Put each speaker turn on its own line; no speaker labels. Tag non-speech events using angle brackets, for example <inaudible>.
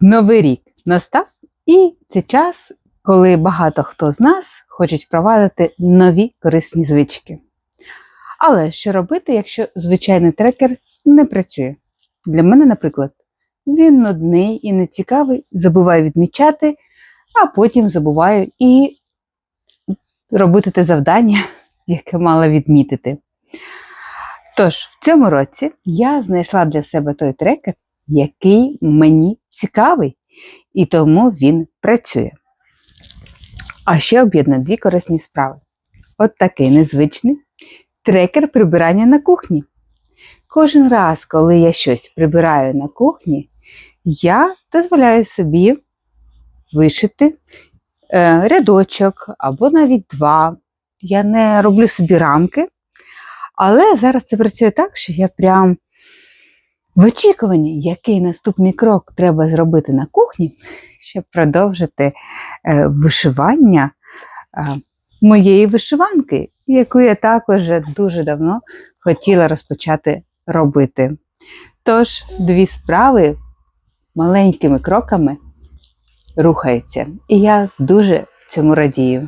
Новий рік настав, і це час, коли багато хто з нас хочуть впровадити нові корисні звички. Але що робити, якщо звичайний трекер не працює? Для мене, наприклад, він нудний і нецікавий, забуваю відмічати, а потім забуваю і робити те завдання, <laughs> яке мала відмітити. Тож, в цьому році я знайшла для себе той трекер, який мені цікавий, і тому він працює. А ще об'єднує дві корисні справи. От такий незвичний трекер прибирання на кухні. Кожен раз, коли я щось прибираю на кухні, я дозволяю собі вишити е, рядочок або навіть два. Я не роблю собі рамки, але зараз це працює так, що я прям в очікуванні, який наступний крок треба зробити на кухні, щоб продовжити е, вишивання е, моєї вишиванки, яку я також дуже давно хотіла розпочати робити. Тож, дві справи маленькими кроками рухаються, і я дуже цьому радію.